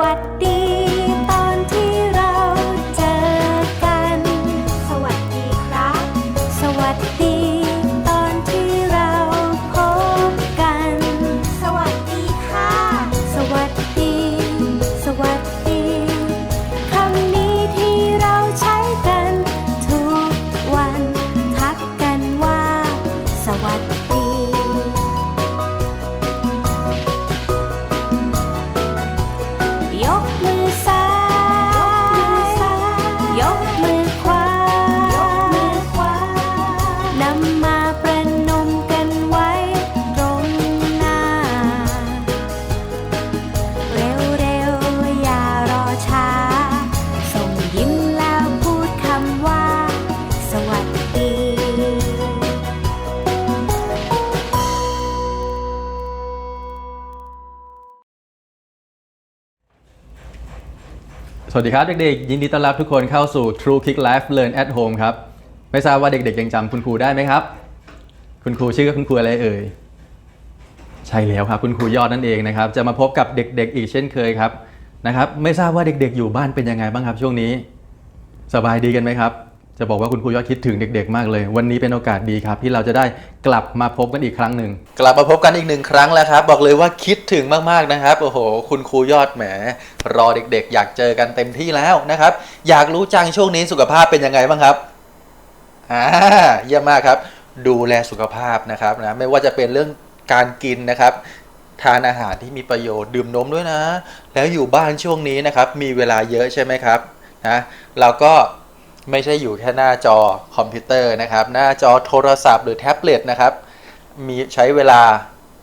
วัสดีำมาประนมกันไว้ตรงหน้า เร็วๆ อย่ารอช้า ส่งยิ้มแล้วพูดคำว่า สวัสดี สวัสดีครับเด็กๆ ยินดีต้อนรับทุกคนเข้าสู่ True Kick Life Learn at Home ครับ ไม่ทราบว่าเด็กๆยังจำคุณครูได้ไหมครับ คุณครูชื่อคุณครูอะไรเอ่ยใช่แล้วครับคุณครูยอดนั่นเองนะครับ จะมาพบกับเด็ก ๆ อีกเช่นเคยครับนะครับ ไม่ทราบว่าเด็ก ๆ อยู่บ้านเป็นยังไงบ้างครับ ช่วงนี้ สบายดีกันไหมครับ จะบอกว่าคุณครูยอดคิดถึงเด็ก ๆ มากเลย วันนี้เป็นโอกาสดีครับ ที่เราจะได้กลับมาพบกันอีกครั้งหนึ่งกลับมาพบกันอีกหนึ่งครั้งแล้วครับ บอกเลยว่าคิดถึงมากๆนะครับโอ้โห คุณครูยอดแหม รอเด็ก ๆ อยากเจอกันเต็มที่แล้วนะครับ อยากรู้จังช่วงนี้สุขภาพเป็นยังไงบ้างครับ อ่าเยี่ยมมากครับ ดูแลสุขภาพนะครับนะไม่ว่าจะเป็นเรื่องการกินนะครับ ทานอาหารที่มีประโยชน์ดื่มนมด้วยนะ แล้วอยู่บ้านช่วงนี้นะครับ มีเวลาเยอะใช่ไหมครับนะเราก็ไม่ใช่อยู่แค่หน้าจอคอมพิวเตอร์นะครับ หน้าจอโทรศัพท์หรือแท็บเล็ตนะครับ มีใช้เวลา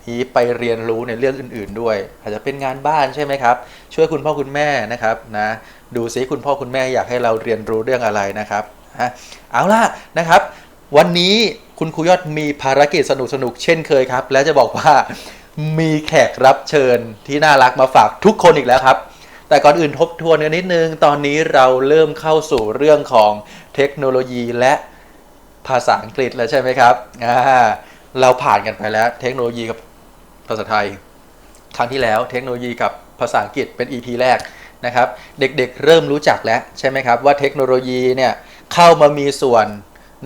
นี้ไปเรียนรู้ในเรื่องอื่น ๆ ด้วย อาจจะเป็นงานบ้านใช่ไหมครับ ช่วยคุณพ่อคุณแม่นะครับนะ ดูซิคุณพ่อคุณแม่อยากให้เราเรียนรู้เรื่องอะไรนะครับ ฮะเอาล่ะนะครับ วันนี้คุณครูยอดมีภารกิจสนุกๆเช่นเคยครับ และจะบอกว่ามีแขกรับเชิญที่น่ารักมาฝากทุกคนอีกแล้วครับ แต่ก่อนอื่นทบทวนกันนิดนึง ตอนนี้เราเริ่มเข้าสู่เรื่องของเทคโนโลยีและภาษาอังกฤษแล้วใช่ไหมครับอ่าเราผ่านกันไปแล้ว เทคโนโลยีกับภาษาไทย ครั้งที่แล้วเทคโนโลยีกับภาษาอังกฤษเป็น EP แรกนะครับ เด็กๆเริ่มรู้จักแล้วใช่ไหมครับว่าเทคโนโลยีเนี่ย เข้ามามีส่วน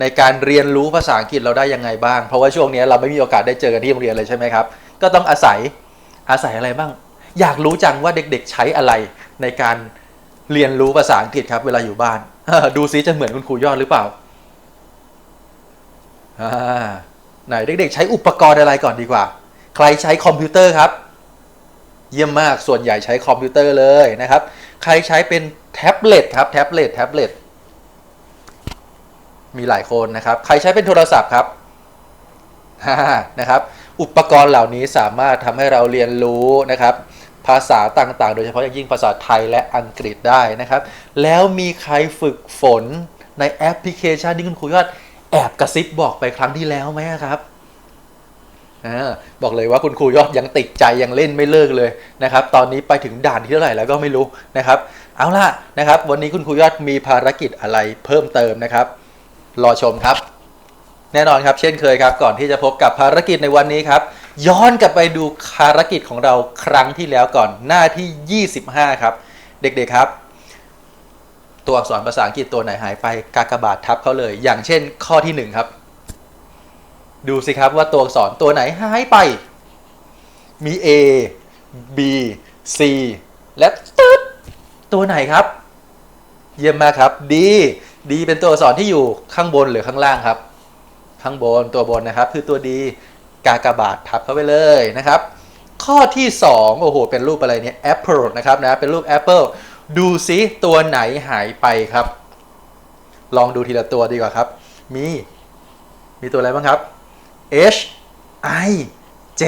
ในการเรียนรู้ภาษาอังกฤษเราได้ยังไงบ้าง เพราะว่าช่วงนี้เราไม่มีโอกาสได้เจอกันที่โรงเรียนเลยใช่ไหมครับ ก็ต้องอาศัยอาศัยอะไรบ้าง อยากรู้จังว่าเด็กๆใช้อะไรในการเรียนรู้ภาษาอังกฤษครับเวลาอยู่บ้าน ดูซิจะเหมือนคุณครูยอดหรือเปล่าอ่าไหนเด็กๆ ใช้อุปกรณ์อะไรก่อนดีกว่า ใครใช้คอมพิวเตอร์ครับ เยี่ยมมากส่วนใหญ่ใช้คอมพิวเตอร์เลยนะครับ ใครใช้เป็นแท็บเล็ตครับแท็บเล็ตแท็บเล็ต มีหลายคนนะครับ ใครใช้เป็นโทรศัพท์ครับนะครับ อุปกรณ์เหล่านี้สามารถทำให้เราเรียนรู้นะครับ ภาษาต่างๆ โดยเฉพาะอย่างยิ่งภาษาไทยและอังกฤษได้นะครับ แล้วมีใครฝึกฝนในแอปพลิเคชันที่คุณครูยอดแอบกระซิบบอกไปครั้งที่แล้วไหมครับอบอกเลยว่าคุณครูยอดยังติดใจยังเล่นไม่เลิกเลยนะครับ ตอนนี้ไปถึงด่านที่เท่าไหร่แล้วก็ไม่รู้นะครับ เอาล่ะนะครับ วันนี้คุณครูยอดมีภารกิจอะไรเพิ่มเติมนะครับ รอชมครับ แน่นอนครับ เช่นเคยครับ ก่อนที่จะพบกับภารกิจในวันนี้ครับ ย้อนกลับไปดูภารกิจของเราครั้งที่แล้วก่อนหน้าที่ 25 ครับ เด็กๆครับ ตัวอักษรภาษาอังกฤษตัวไหนหายไปกากบาททับเขาเลย อย่างเช่น ข้อที่ 1 ครับ ดูสิครับว่าตัวอักษรตัวไหนหายไป มี A B C และตึ๊ดตัวไหนครับ เยี่ยมมากครับ D D เป็นตัวอักษรที่อยู่ข้างบนหรือข้างล่างครับ ข้างบนตัวบนนะครับ คือตัวดีกากบาททับเข้าไปเลยนะครับ ข้อที่ 2 โอ้โห เป็นรูปอะไรเนี่ย Apple นะครับนะ เป็นรูป Apple ดูซิตัวไหนหายไปครับ ลองดูทีละตัวดีกว่าครับ มี มีตัวอะไรบ้างครับ H I J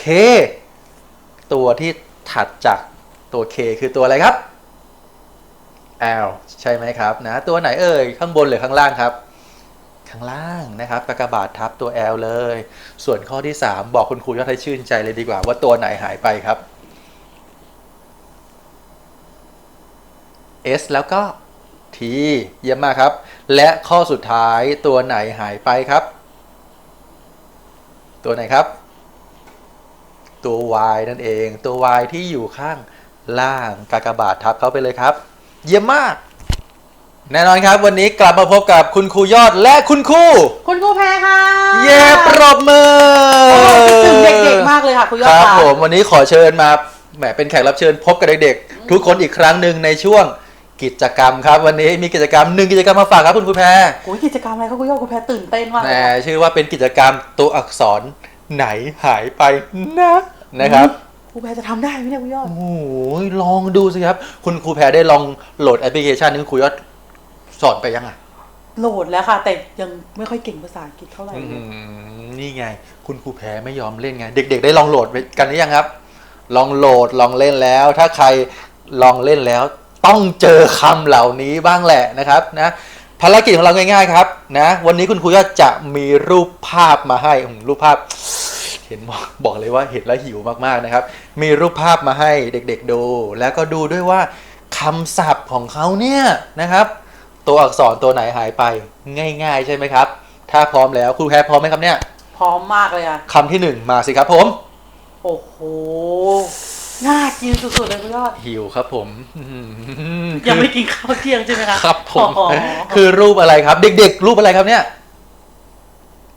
K ตัวที่ถัดจากตัว K คือตัวอะไรครับ L ใช่ไหมครับนะตัวไหนเอ่ยข้างบนหรือข้างล่างครับ ข้างล่างนะครับกากบาททับตัว L เลย ส่วนข้อที่ 3 บอกคุณครูยอดให้ชื่นใจเลยดีกว่า ว่าตัวไหนหายไปครับ S แล้วก็ T เยี่ยมมากครับ และข้อสุดท้ายตัวไหนหายไปครับ ตัวไหนครับ ตัว Y นั่นเอง ตัว Y ที่อยู่ข้างล่างกากบาททับเข้าไปเลยครับ เยี่ยมมาก แน่นอนครับ วันนี้กลับมาพบกับคุณครูยอดและคุณครูคุณครูแพรค่ะเย้ปรบมือโอ้คิดถึงเด็กๆมากเลยค่ะคุณยอคดรับค่ะผมวันนี้ขอเชิญมาแหมเป็นแขกรับเชิญพบกับเด็กๆทุกคนอีกครั้งหนึ่งในช่วงกิจกรรมครับ วันนี้มีกิจกรรมหนึ่งกิจกรรมมาฝากครับคุณครูแพรโอ้ยกิจกรรมอะไรคะคุณยอดคุณแพรตื่นเต้นมากแหมเลยค่ะชื่อว่าเป็นกิจกรรมตัวอักษรไหนหายไปนะนะครับ ครูแพรจะทำได้ไหมเนี่ยคุณยอด โอ้โหลองดูสิครับ คุณครูแพรได้ลองโหลดแอปพลิเคชันนี้คุณครูยอดสอนไปยังอะโหลดแล้วค่ะ แต่ยังไม่ค่อยเก่งภาษาอังกฤษเท่าไหร่อื้อเลหืยอนี่ไง คุณครูแพ้ไม่ยอมเล่นไง เด็ก ๆ ได้ลองโหลดไปกันหรือยังครับ ลองโหลดลองเล่นแล้ว ถ้าใครลองเล่นแล้ว ต้องเจอคำเหล่านี้บ้างแหละนะครับนะภารกิจของเราง่าย ๆ ครับนะวันนี้คุณครูก็จะมีรูปภาพมาให้อืมรูปภาพเห็นบอกบอกเลยว่าเห็นแล้วหิวมากๆนะครับ มีรูปภาพมาให้เด็กๆดู แล้วก็ดูด้วยว่าคำศัพท์ของเขาเนี่ยนะครับ ตัวอักษรตัวไหนหายไปง่าย ๆ ใช่ไหมครับ ถ้าพร้อมแล้วครูแพรพร้อมไหมครับเนี่ยพร้อมมากเลยอะคำที่หนึ่งมาสิครับผม โอ้โหน่ากินสุดๆเลยคุณยอดหิวครับผมอื้อหือยังไม่กินข้าวเที่ยงใช่ไหมคะครับผมอ๋อคือรูปอะไรครับ เด็ก ๆ รูปอะไรครับเนี่ย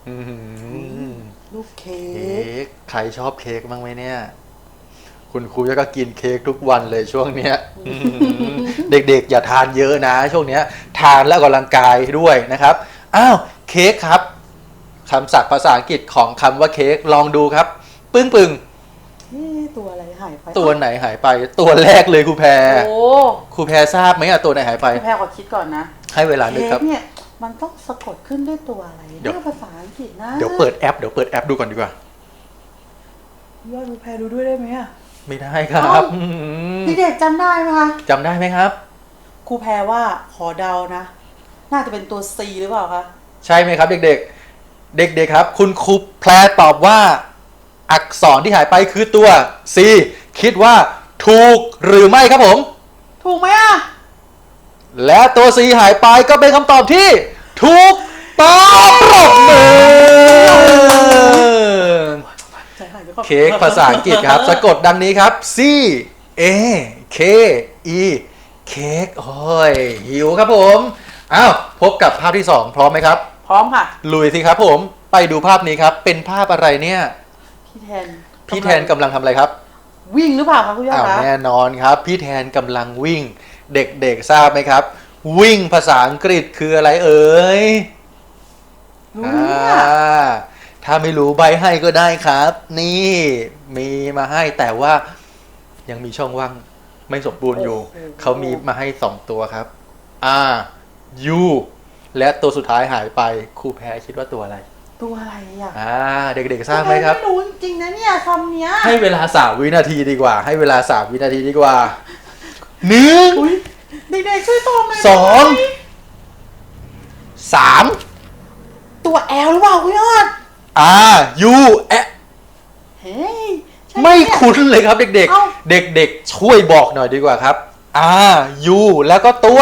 อื้อหือ ลูกเค้ เค้ ก กใค รชอบเค้กบ้างไหมเนี่ย คุณครูก็กินเค้กทุกวันเลยช่วงเนี้ยอื้อหือเด็กๆ อย่าทานเยอะนะ ช่วงเนี้ย ทานแล้วออกกำลังกายด้วยนะครับอ้าวเค้กครับคำศัพท์ภาษาอังกฤษของคำว่าเค้กลองดูครับ ปึ้งปึงเอ๊ะตัวอะไรหายไปๆตัวไหนหายไป ตัวแรกเลยครูแพรโอ้ครูแพรทราบไหมอะตัวไหนหายไปคุณแพรขอคิดก่อนนะ ให้เวลานึกเค้ครักบเนี่ยมันต้องสะกดขึ้นด้วยตัวอะไรเดี๋ยวหน้าภาษาอังกฤษนะ เดี๋ยวเปิดแอป เดี๋ยวเปิดแอปดูก่อนดีกว่า ยอดคุณแพรดูด้วยได้ไหมอะไม่ได้ครับเอ้าอื้อหือเด็กๆจำได้ไหมคะจำได้ไหมครับ ครูแพรว่าขอเดานะ น่าจะเป็นตัว C หรือเปล่าคะ ใช่ไหมครับ เด็กๆ เด็กๆครับ คุณครูแพรตอบว่า อักษรที่หายไปคือตัว C คิดว่าถูกหรือไม่ครับผม ถูกไหมอะและตัว C หายไปก็เป็นคำตอบที่ ถูกต้องปรบมือ เค้กภาษาอังกฤษครับ สะกดดังนี้ครับ C A K E เค้กโอ้ยหิวครับผมอ้าวพบกับภาพที่ 2 พร้อมไหมครับ พร้อมค่ะ ลุยสิครับผมไปดูภาพนี้ครับ เป็นภาพอะไรเนี่ย พี่แทนพี่แทนกำลังทำอะไรครับ วิ่งหรือเปล่าคะคุณยอดอ้าวคะแน่นอนครับ พี่แทนกำลังวิ่ง เด็กๆทราบไหมครับ วิ่งภาษาอังกฤษคืออะไรเอ่ยรู้เนี่ยอ่า ถ้าไม่รู้ใบให้ก็ได้ครับ นี่มีมาให้แต่ว่ายังมีช่องว่างไม่สมบูรณ์อยู่ เขามีมาให้สองตัวครับ R U และตัวสุดท้ายหายไปครูแพรคิดว่าตัวอะไร ตัวอะไรอะอ่าเด็กๆทราบไหมครับ ไม่รู้จริงๆนะเนี่ยคำเนี้ย ให้เวลาสามวินาทีดีกว่า ให้เวลาสามวินาทีดีกว่าหนึ่งอุ้ยเด็กๆช่วยตอบหน่อยสองได้ไหมสามตัว L หรือเปล่าคุณยอด R U แอะเฮ้ยใช่หไม่เนี่ย คุ้นเลยครับเด็กเอ้า ๆ เด็กๆ ช่วยบอกหน่อยดีกว่าครับ R U แล้วก็ตัว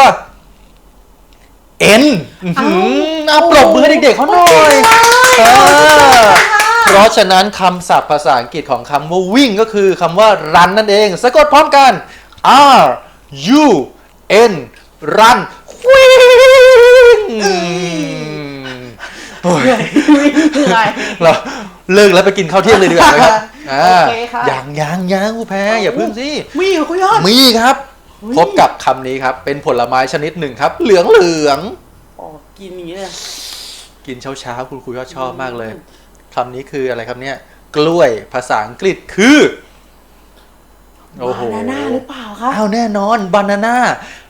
N อื้อหือเอาปรบมือให้เด็กๆเขาหน่อยเออเพราะฉะนั้นคำศัพท์ภาษาอังกฤษของคำว่าวิ่งก็คือคำว่า run นั่นเอง สะกดพร้อมกัน R U N run วิ่ง โอ้ยเหนื่อย เราเลิกแล้วไปกินข้าวเที่ยงเลยดีกว่าไหมครับอ่าโอเคค่ะ ยังยังยังกูแพ้อย่าพึ่งสิ มีเหรอคุณยอด มีครับ อุ๊ย พบกับคำนี้ครับ เป็นผลไม้ชนิดหนึ่งครับ เหลืองเหลืองอ๋อกินอย่างนี้เลยๆกินเช้าเช้าๆคุณครูก็ชอบมากเลยคำนี้คืออะไรครับเนี่ย กล้วยภาษาอังกฤษคือ โอ้โห บานาน่าหรือเปล่าคะอ้าวแน่นอนบานาน่า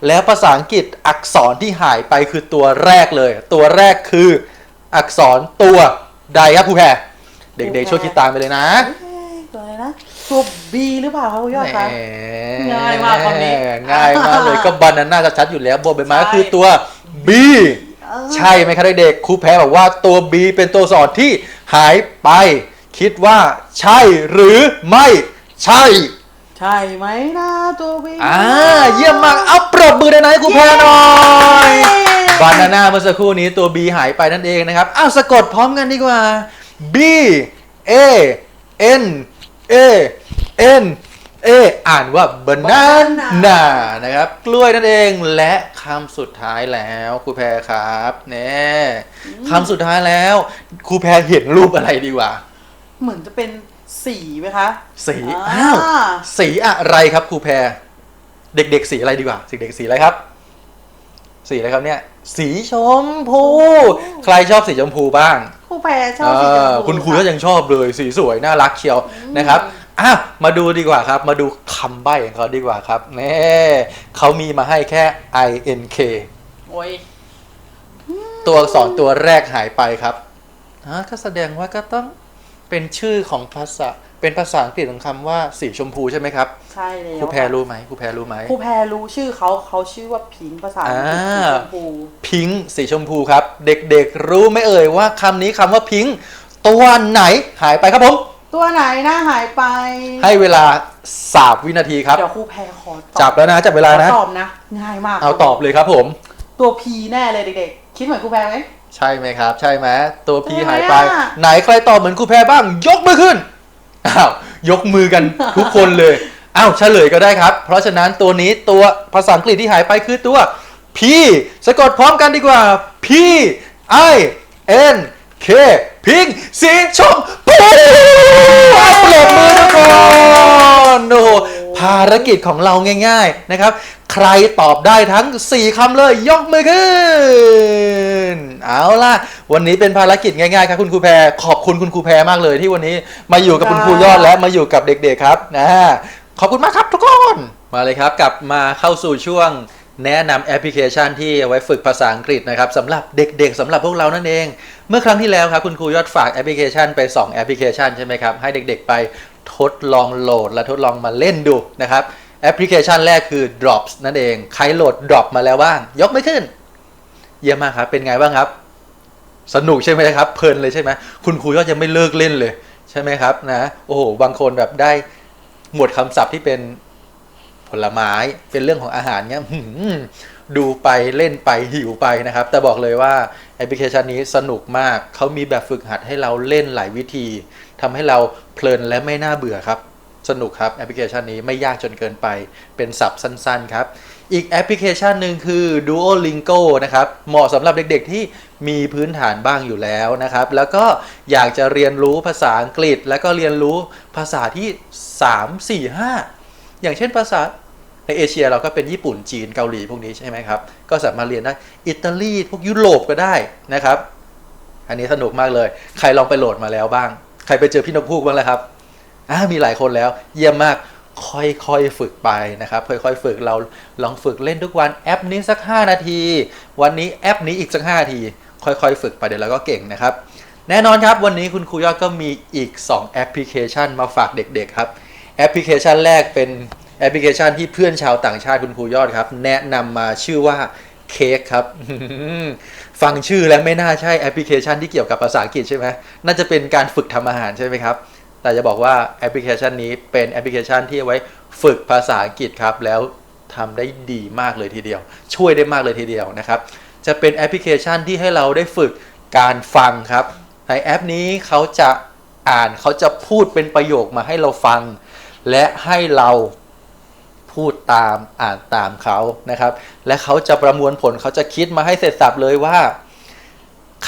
แล้วภาษาอังกฤษอักษรที่หายไปคือตัวแรกเลย ตัวแรกคือ อักษรตัวใดครับครูแพรเด็กๆช่วยคิดตามไปเลยนะเอ้ยตัวอะไรนะตัว B หรือเปล่าคะคุณยอดคะ แหมง่ายมากคำนี้ง่ายมากเลยก็บานาน่าจะชัดอยู่แล้วบนใบไม้ใช่ก็คือตัว B เออ ใช่ไหมครับเด็กๆครูแพรบอกว่าตัว B เป็นตัวสอนที่หายไป คิดว่าใช่หรือไม่ใช่ ใช่ไหมนะตัว B อ่าเยี่ยมมากเอาปรบมือได้ไหนครูแพรหน่อย บานาน่าเมื่อสักครู่นี้ตัว B หายไปนั่นเองนะครับ อ้าวสะกดพร้อมกันดีกว่า B A N A N A อ่านว่า banana นะครับ กล้วยนั่นเองและคำสุดท้ายแล้วครูแพรครับเน่คำสุดท้ายแล้วครูแพรเห็นรูปอะไรดีกว่า เหมือนจะเป็นสีไหมคะ สีอ่าอ้าวสีอะไรครับครูแพร เด็กๆสีอะไรดีกว่าเด็กๆสีอะไรครับ สีอะไรครับเนี่ย สีชมพู ใครชอบสีชมพูบ้างครูแพรชอบสีชมเออพูคุณครูก็ยังชอบเลยสีสวยน่ารักเชียวนะครับอะมาดูดีกว่าครับ มาดูคำใบ้ของเขาดีกว่าครับแน่เขามีมาให้แค่ i n k โอ้ยตัวอักษรตัวแรกหายไปครับอะก็แสดงว่าก็ต้องเป็นชื่อของภาษา เป็นภาษาอังกฤษของคำว่าสีชมพูใช่ไหมครับใช่แล้วครูแพรรู้ไหมครูแพรรู้ไหมครูแพรรู้ชื่อเขาเขาชื่อว่าพิงค์ภาษาอังกฤษอ่าสีชมพูพิงค์สีชมพูครับ เด็กๆรู้ไหมเอ่ยว่าคำนี้คำว่าพิงค์ตัวไหนหายไปครับผมตัวไหนหน้าหายไป ให้เวลาสามวินาทีครับเดี๋ยวครูแพรขอตอบจับแล้วนะจับเวลานะขอตอบนะง่ายมาก เอาตอบเลยครับผม ตัวพีแน่เลยเด็กๆ คิดเหมือนครูแพรไหมใช่ไหมครับ ใช่ไหมตัวพีใช่ไหมหายไปอะไหนใครตอบเหมือนครูแพรบ้าง ยกมือขึ้น อ้าวยกมือกันทุกคนเลยอ้าวเฉลยก็ได้ครับ เพราะฉะนั้นตัวนี้ตัวภาษาอังกฤษที่หายไปคือตัว P สะกดพร้อมกันดีกว่า P I N K พิงสีชมพูปรบมือทุกคนโอ้โหภารกิจของเราง่าย ๆ นะครับ ใครตอบได้ทั้ง 4คำเลยยกมือขึ้น เอาล่ะ วันนี้เป็นภารกิจง่ายๆครับคุณครูแพรขอบคุณคุณครูแพรมากเลยที่วันนี้มาอยู่กับคุณครูยอดและมาอยู่กับเด็กๆครับนะขอบคุณมากครับทุกคนมาเลยครับกลับมาเข้าสู่ช่วงแนะนำแอปพลิเคชันที่เอาไว้ฝึกภาษาอังกฤษนะครับสำหรับเด็กๆสำหรับพวกเรานั่นเอง เมื่อครั้งที่แล้วครับคุณครูยอดฝากแอปพลิเคชันไป 2 แอปพลิเคชันใช่ไหมครับ ให้เด็กๆไปทดลองโหลดและทดลองมาเล่นดูนะครับ แอปพลิเคชันแรกคือ Drops นั่นเอง ใครโหลด Drop มาแล้วบ้าง ยกไม่ขึ้น เยี่ยมมากครับ เป็นไงบ้างครับ สนุกใช่ไหมครับ เพลินเลยใช่ไหม คุณครูยอดยังไม่เลิกเล่นเลย ใช่ไหมครับนะ โอ้โห บางคนแบบได้หมวดคำศัพท์ที่เป็นผลไม้ เป็นเรื่องของอาหารเงี้ยดูไปเล่นไปหิวไปนะครับ แต่บอกเลยว่าแอปพลิเคชันนี้สนุกมาก เขามีแบบฝึกหัดให้เราเล่นหลายวิธีทำให้เราเพลินและไม่น่าเบื่อครับ สนุกครับแอปพลิเคชันนี้ไม่ยากจนเกินไปเป็นศัพท์สั้นๆครับ อีกแอปพลิเคชันหนึ่งคือ Duolingo นะครับเหมาะสำหรับเด็กๆที่มีพื้นฐานบ้างอยู่แล้วนะครับ แล้วก็อยากจะเรียนรู้ภาษาอังกฤษ แล้วก็เรียนรู้ภาษาที่ 3 4 5 อย่างเช่นภาษาในเอเชียเราก็เป็นญี่ปุ่นจีนเกาหลีพวกนี้ใช่ไหมครับ ก็สามารถเรียนได้อิตาลีพวกยุโรปก็ได้นะครับ อันนี้สนุกมากเลย ใครลองไปโหลดมาแล้วบ้าง ใครไปเจอพี่นกพูกบ้างแล้วครับ มีหลายคนแล้ว เยี่ยมมากค่อยๆฝึกไปนะครับ ค่อยๆฝึกเราลองฝึกเล่นทุกวันแอปนี้สัก 5 นาที วันนี้แอปนี้อีกสัก 5 นาที ค่อยๆ ฝึกไปเดี๋ยวเราก็เก่งนะครับ แน่นอนครับวันนี้คุณครูยอดก็มีอีก 2 แอปพลิเคชันมาฝากเด็กๆครับ แอปพลิเคชันแรกเป็นแอปพลิเคชันที่เพื่อนชาวต่างชาติคุณครูยอดครับ แนะนำมาชื่อว่าเค้กครับฟังชื่อแล้วไม่น่าใช่แอปพลิเคชันที่เกี่ยวกับภาษาอังกฤษใช่ไหมน่าจะเป็นการฝึกทำอาหารใช่ไหมครับ แต่จะบอกว่าแอปพลิเคชันนี้เป็นแอปพลิเคชันที่เอาไว้ฝึกภาษาอังกฤษครับแล้วทำได้ดีมากเลยทีเดียว ช่วยได้มากเลยทีเดียวนะครับ จะเป็นแอปพลิเคชันที่ให้เราได้ฝึกการฟังครับ ในแอปนี้เขาจะอ่านเขาจะพูดเป็นประโยคมาให้เราฟัง และให้เราพูดตามอ่านตามเขานะครับ และเขาจะประมวลผลเขาจะคิดมาให้เสร็จสับเลยว่า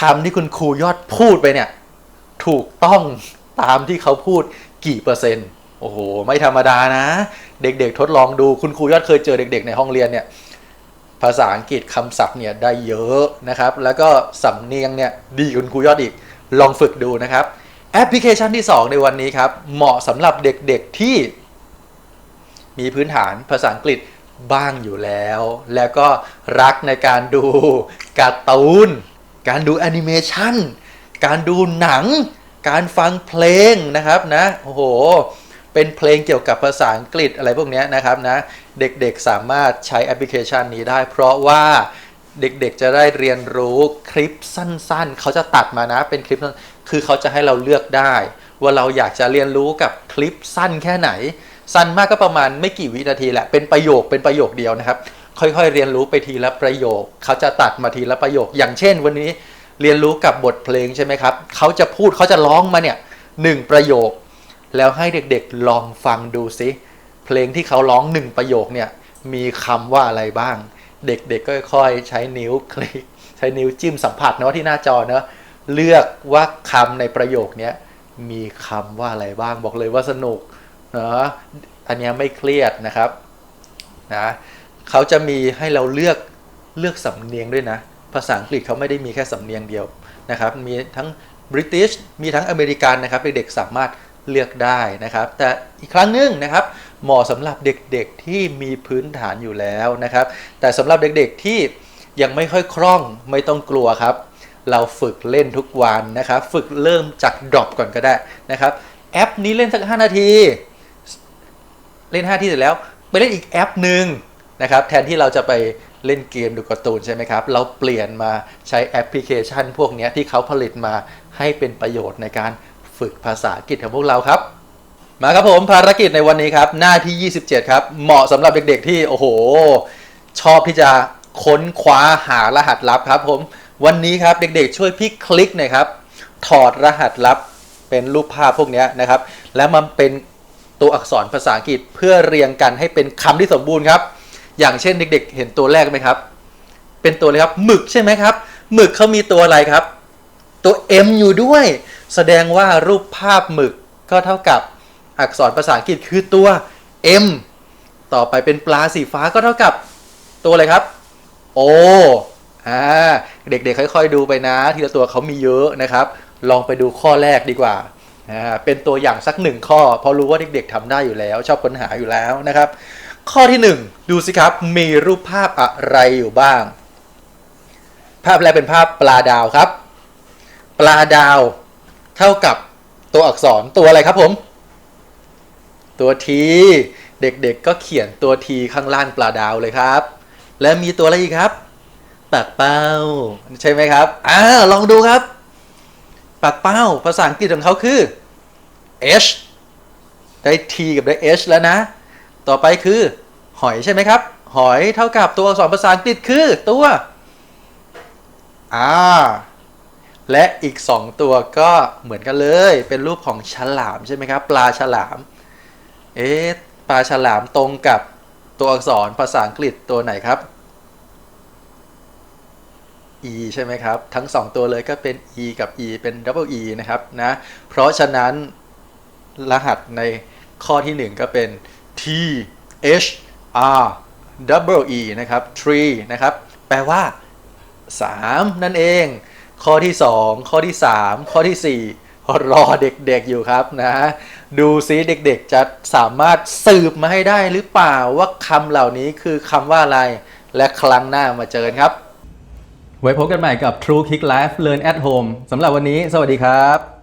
คำที่คุณครูยอดพูดไปเนี่ย ถูกต้อง ตามที่เขาพูดกี่เปอร์เซ็นต์โอ้โห ไม่ธรรมดานะ เด็กๆ ทดลองดูคุณครูยอดเคยเจอเด็ก ๆ ในห้องเรียนเนี่ยภาษาอังกฤษคำศัพท์เนี่ยได้เยอะนะครับ แล้วก็สำเนียงเนี่ยดีคุณครูยอดอีกลองฝึกดูนะครับ แอปพลิเคชันที่ 2 ในวันนี้ครับ เหมาะสำหรับเด็กๆที่ มีพื้นฐานภาษาอังกฤษบ้างอยู่แล้ว แล้วก็รักในการดูการ์ตูน การดูแอนิเมชันการดูหนัง การฟังเพลงนะครับนะโอ้โหเป็นเพลงเกี่ยวกับภาษาอังกฤษอะไรพวกนี้นะครับนะเด็กๆสามารถใช้แอปพลิเคชันนี้ได้ เพราะว่าเด็กๆจะได้เรียนรู้คลิปสั้นๆ เขาจะตัดมานะเป็นคลิปสั้นคือเขาจะให้เราเลือกได้ ว่าเราอยากจะเรียนรู้กับคลิปสั้นแค่ไหน สั้นมากก็ประมาณไม่กี่วินาทีแหละเป็นประโยคเป็นประโยคเดียวนะครับ ค่อยๆเรียนรู้ไปทีละประโยค เขาจะตัดมาทีละประโยค อย่างเช่น วันนี้ เรียนรู้กับบทเพลงใช่ไหมครับเขาจะพูดเขาจะร้องมาเนี่ยหนึ่งประโยค แล้วให้เด็กๆลองฟังดูซิเพลงที่เขาร้องหนึ่งประโยคเนี่ยมีคำว่าอะไรบ้าง เด็กๆก็ค่อยใช้นิ้วคลิกใช้นิ้วจิ้มสัมผัสเนาะที่หน้าจอเนาะเลือกว่าคำในประโยคนี้มีคำว่าอะไรบ้างบอกเลยว่าสนุกเนาะอันนี้ไม่เครียดนะครับนะเขาจะมีให้เราเลือกเลือกสำเนียงด้วยนะ ภาษาอังกฤษเขาไม่ได้มีแค่สำเนียงเดียวนะครับ มีทั้งบริ i ิชมีทั้งอเมริกันนะครับเด็กๆสามารถเลือกได้นะครับ แต่อีกครั้งหนึงนะครับเหมาะสำหรับเด็กๆที่มีพื้นฐานอยู่แล้วนะครับ แต่สำหรับเด็กๆที่ยังไม่ค่อยคล่องไม่ต้องกลัวครับ เราฝึกเล่นทุกวันนะครับ ฝึกเริ่มจากดรอปก่อนก็ได้นะครับ แอปนี้เล่นสัก 5 นาที เล่น5นาทีเสร็จแล้ว ไปเล่นอีกแอปหนึ่งนะครับ แทนที่เราจะไป เล่นเกมดูการ์ตูนใช่ไหมครับ เราเปลี่ยนมาใช้แอปพลิเคชัน พวกนี้ที่เขาผลิตมาให้เป็นประโยชน์ในการฝึกภาษาอังกฤษของพวกเราครับ มาครับผมภารกิจในวันนี้ครับ หน้าที่ 27 ครับ เหมาะสำหรับเด็กๆที่โอ้โห ชอบที่จะค้นคว้าหารหัสลับครับผม วันนี้ครับเด็กๆ ช่วยพี่คลิกหน่อยครับ ถอดรหัสลับเป็นรูปภาพพวกนี้นะครับ แล้วมันเป็นตัวอักษรภาษาอังกฤษเพื่อเรียงกันให้เป็นคำที่สมบูรณ์ครับ อย่างเช่นเด็กๆ เห็นตัวแรกไหมครับ เป็นตัวเลยครับหมึกใช่ไหมครับหมึกเขามีตัวอะไรครับ ตัว M อยู่ด้วย แสดงว่ารูปภาพหมึกก็เท่ากับอักษรภาษาอังกฤษคือตัว M ต่อไปเป็นปลาสีฟ้าก็เท่ากับตัวอะไรครับ O อ่าเด็กๆค่อย ๆ ดูไปนะ ทีละตัวเขามีเยอะนะครับ ลองไปดูข้อแรกดีกว่าอ่าเป็นตัวอย่างสักหนึ่งข้อเพราะรู้ว่าเด็กๆทำได้อยู่แล้ว ชอบค้นหาอยู่แล้วนะครับ ข้อที่หนึ่งดูสิครับ มีรูปภาพอะไรอยู่บ้าง ภาพแรกเป็นภาพปลาดาวครับ ปลาดาว เท่ากับตัวอักษรตัวอะไรครับผม ตัวทีเด็กๆก็เขียนตัวทีข้างล่างปลาดาวเลยครับ และมีตัวอะไรอีกครับ ปากเป้า ใช่ไหมครับอ่าลองดูครับ ปากเป้า ภาษาอังกฤษของเขาคือ H ได้ T กับได้ H แล้วนะ ต่อไปคือหอยใช่ไหมครับ หอยเท่ากับตัวอักษรภาษาอังกฤษคือตัวอ่าและอีก 2 ตัวก็เหมือนกันเลย เป็นรูปของฉลามใช่ไหมครับ ปลาฉลาม เอ๊ะปลาฉลามตรงกับตัวอักษรภาษาอังกฤษตัวไหนครับ E ใช่ไหมครับ ทั้ง 2 ตัวเลยก็เป็น E กับ E เป็น double E นะครับนะ เพราะฉะนั้นรหัสในข้อทีหนึ่1 ก็เป็น T H R double E นะครับ tree นะครับ แปลว่า 3 นั่นเอง ข้อที่ 2 ข้อที่ 3 ข้อที่ 4 รอเด็กๆอยู่ครับนะ ดูซิเด็กๆจะสามารถสืบมาให้ได้หรือเปล่าว่าคำเหล่านี้คือคำว่าอะไร และครั้งหน้ามาเจอกันครับ ไว้พบกันใหม่กับ True Kick Life Learn at Home สำหรับวันนี้ สวัสดีครับ